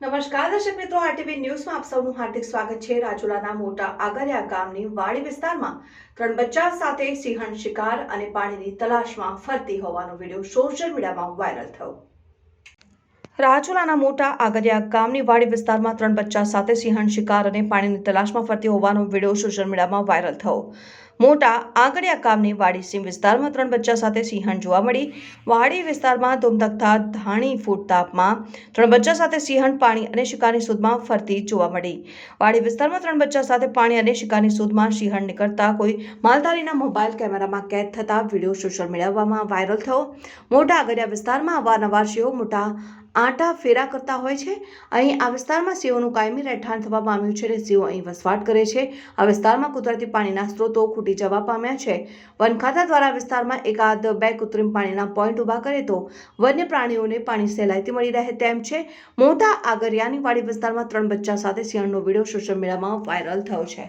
નમસ્કાર દર્શક મિત્રો, આરટીવી ન્યૂઝમાં આપ સૌનું હાર્દિક સ્વાગત છે. રાજુલાના મોટા આગરિયા ગામની વાડી વિસ્તારમાં ત્રણ બચ્ચા સાથે સિંહણ શિકાર અને પાણીની તલાશમાં ફરતી હોવાનો વીડિયો સોશિયલ મીડિયામાં વાયરલ થયો. રાજુલાના મોટા આગરિયા ગામની વાડી વિસ્તારમાં ત્રણ બચ્ચા સાથે સિંહણ શિકાર અને પાણીની તલાશમાં ફરતી હોવાનો વીડિયો સોશિયલ મીડિયામાં વાયરલ થયો. મોટા આગડિયા ગામની વાડી સીમ વિસ્તારમાં ત્રણ બચ્ચા સાથે સિંહણ જોવા મળી. વાડી વિસ્તારમાં ધૂમધકતા ધાણી ફૂટ તાપમાં ત્રણ બચ્ચા સાથે સિંહણ પાણી અને શિકારની શોધમાં ફરતી જોવા મળી. વાડી વિસ્તારમાં ત્રણ બચ્ચા સાથે પાણી અને શિકારની શોધમાં સિંહણ નીકળતા કોઈ માલધારીના મોબાઈલ કેમેરામાં કેદ થતા વીડિયો સોશિયલ મીડિયામાં વાયરલ થયો. મોટા આંગડિયા વિસ્તારમાં અવારનવાર સિંહો મોટા આંટા ફેરા કરતા હોય છે. અહીં આ વિસ્તારમાં સિંહોનું કાયમી રહેઠાણ થવા પામ્યું છે અને સિંહો અહીં વસવાટ કરે છે. આ વિસ્તારમાં કુદરતી પાણીના સ્ત્રોતો ખૂટી જવા પામ્યા છે. વન ખાતા દ્વારા વિસ્તારમાં એકાદ બે કૃત્રિમ પાણીના પોઈન્ટ ઊભા કરે તો વન્ય પ્રાણીઓને પાણી સહેલાઈથી મળી રહે તેમ છે. મોટા આગરિયાની વાડી વિસ્તારમાં ત્રણ બચ્ચા સાથે સિંહણનો વીડિયો સોશિયલ મીડિયામાં વાયરલ થયો છે.